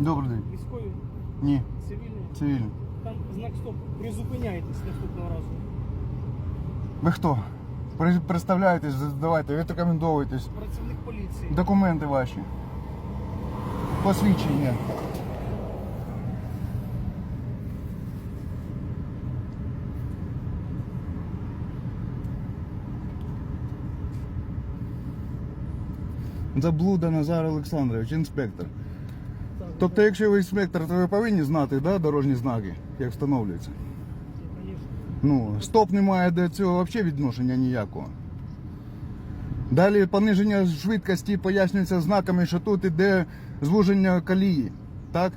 Добрий день. Військові, Ні, цивільні. цивільний. Там знак стоп. Призупиняйтесь наступного разу. Ви хто? Представляєтесь, давайте, відрекомендовуйтесь. Працівник поліції. Документи ваші. Посвідчення. Заблуда Назар Олександрович, інспектор. Тобто, якщо ви інспектор, то ви повинні знати да, дорожні знаки, як встановлюються. Ну, стоп не має до цього взагалі відношення ніякого. Далі пониження швидкості пояснюється знаками, що тут іде звуження колії. Так?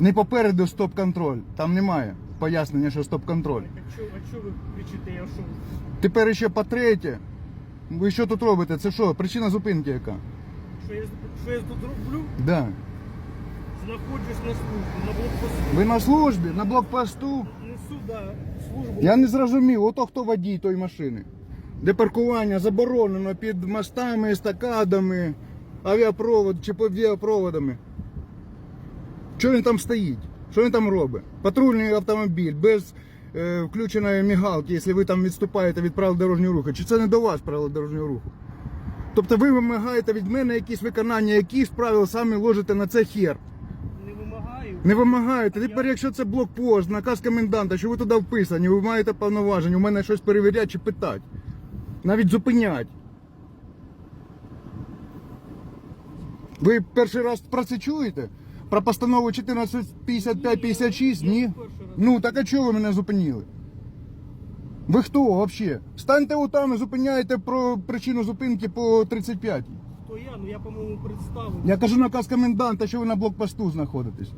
Не попереду стоп-контроль. Там немає пояснення, що стоп-контроль. А що, ви кричите? Я що? Тепер ще по-третє. Ви що тут робите? Це що? Причина зупинки яка? Що я, що я тут роблю? Да. Знаходжусь на службі, на блокпосту. Ви на службі, на блокпосту. Несу, да, службу. Я не зрозумів, ото хто водій тої машини. Де паркування заборонено під мостами, естакадами, авіапровод чи авіапроводами. Що він там стоїть? Що він там робить? Патрульний автомобіль без е, включеної мігалки, якщо ви там відступаєте від правил дорожнього руху. Чи це не до вас правила дорожнього руху? Тобто ви вимагаєте від мене якісь виконання, якісь правил самі ложите на це хер. Не вимагаю. Не вимагаєте. Тепер, якщо це блокпост, наказ коменданта, що ви туди вписані, ви маєте повноваження, у мене щось перевіряти чи питати. Навіть зупинять. Ви перший раз про це чуєте? Про постанову 1455-56? Ні? Ну, так а чого ви мене зупинили? Ви хто взагалі? Станьте отам і зупиняєте про причину зупинки по 35. То я, ну я, по-моєму, представив. Я кажу наказ коменданта, що ви на блокпосту знаходитесь.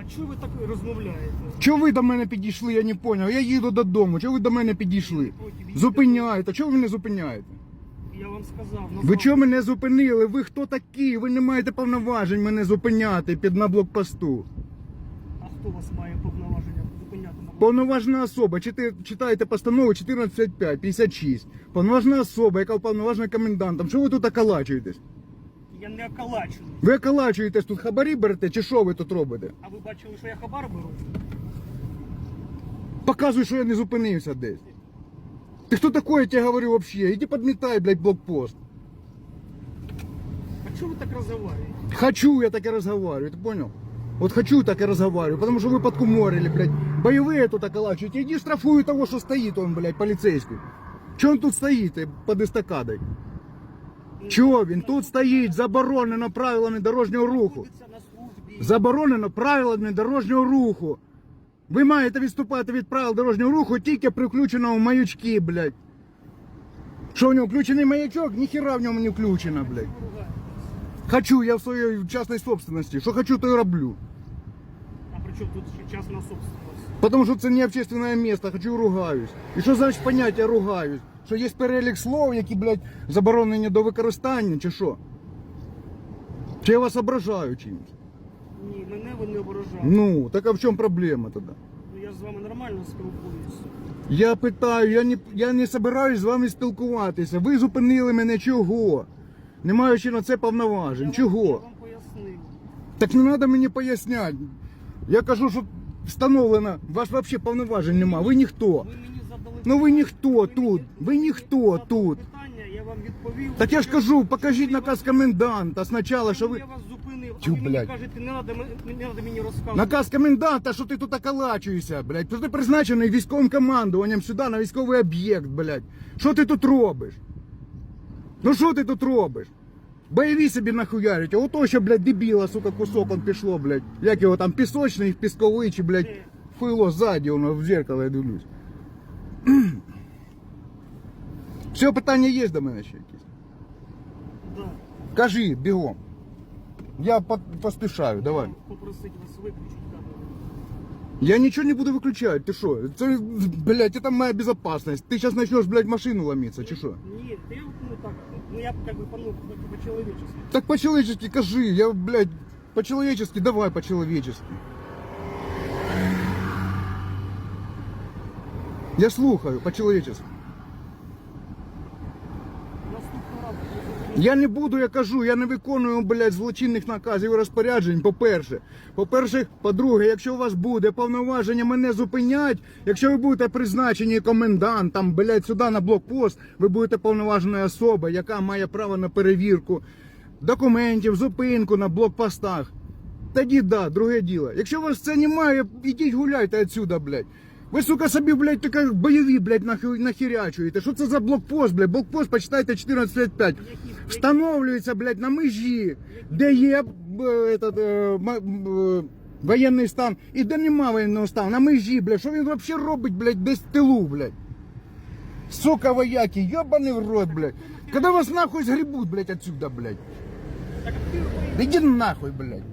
А чого ви так розмовляєте? Чого ви до мене підійшли, я не зрозумів. Я їду додому. Чого ви до мене підійшли? Зупиняєте. Чого ви мене зупиняєте? Я вам сказав. Ви назвав. чого мене зупинили? Ви хто такі? Ви не маєте повноважень мене зупиняти під на блокпосту. А хто вас має повноваження блокпосту? Повноважна особа. Читаєте постанову 1455, 56. Повноважна особа, яка уповноважена комендантом. Чого ви тут околачуєтесь? Я не окалачений. Ви околачуєтесь тут хабарі берете, чи що ви тут робите? А ви бачили, що я хабар беру? Показуй, що я не зупинився десь. Ти хто такий, я тебе говорю взагалі? Іди підмітай, блядь, блокпост. А чого ви так розговорюєте? Хочу я так и разговариваю, ты понял? Вот хочу так и разговариваю, потому что вы подкуморили, блядь. Боевые тут околачиваете. Иди штрафуй того, что стоит он, блядь, полицейский. Че он тут стоит э, под эстакадой? Чого він тут стоїть? Заборонено правилами дорожнього руху. Знаходиться на службі. Заборонено правилами дорожнього руху. Ви маєте відступати від правил дорожнього руху тільки при включеному маячки, блядь. Що в нього включений маячок? Ніхіра в ньому не включено, блядь. Ви ругаєтесь. Хочу, я в своей частной собственности. Что хочу, то и роблю. А тут ще частна собственность? Потому что це не общественное место, хочу ругаюсь. І що значить поняття ругаюсь? Що є перелік слов, які, блядь, заборонені до використання, чи що? Чи я вас ображаю чимось? Ні, мене ви не ображаєте. Ну, так а в чому проблема тоді? Ну я ж з вами нормально спілкуюся. Я питаю, я не, я не собираюсь з вами спілкуватися. Ви зупинили мене чого? Не маючи на це повноважень. Я Чого? Вам, я вам пояснив. Так не треба мені поясняти. Я кажу, що встановлено, ваш взагалі повноважень нема. Ви ніхто. Ви мені задали Ну ви ніхто тут. Ви ніхто тут. Питання, я вам відповів. Так я ж кажу, покажіть наказ коменданта спочатку, що ви. Я вас зупинив, Тю, а ви мені блядь. кажете, не треба, не треба мені розказувати. Наказ коменданта, що ти тут околачуєшся, блядь. Ти призначений військовим командуванням сюди на військовий об'єкт, блядь. Що ти тут робиш? Ну що ти тут робиш? Бойові собі нахуярить, а ото ще, блядь, дебіла, сука, кусок он пішло, блядь. Як його там, пісочний, пісковий, чи, блядь, Де? фило ззаді, воно в зеркало я дивлюсь. Все, питання є до мене ще якісь? Да. Кажи, бігом. Я по- поспішаю, давай. Попросить вас виключити камеру. Я ничего не буду выключать, ты что? Это, блядь, это моя безопасность. Ты сейчас начнешь, блядь, машину ломиться, чи что? Ні, ти ну так, ну я как бы ну, по-человечески. Так по-человечески кажи, я, блядь, по-человечески, давай по-человечески. Я слухаю, по-человечески. Наступного разу, Я не буду, я кажу, я не виконую, блядь, злочинних наказів і розпоряджень, по-перше. По-перше, по-друге, якщо у вас буде повноваження мене зупинять, якщо ви будете призначені комендантом, блядь, сюди на блокпост, ви будете повноваженою особою, яка має право на перевірку документів, зупинку на блокпостах. Тоді да, друге діло. Якщо у вас це немає, ідіть гуляйте отсюда, блядь. Ви, сука, собі, блядь, таке бойові, блядь, нахи- нахірячуєте. Що це за блокпост, блядь? Блокпост, почитайте 14.5. Встановлюється, блядь, на межі, де є б, этот, е, ма- м, е, воєнний стан і де нема воєнного стану. На межі, блядь. Що він взагалі робить, блядь, десь в тилу, блядь? Сука, вояки, ебаный в рот, блядь. Когда вас нахуй сгребут, блядь, отсюда, блядь. Так, а ты Да иди нахуй, блядь.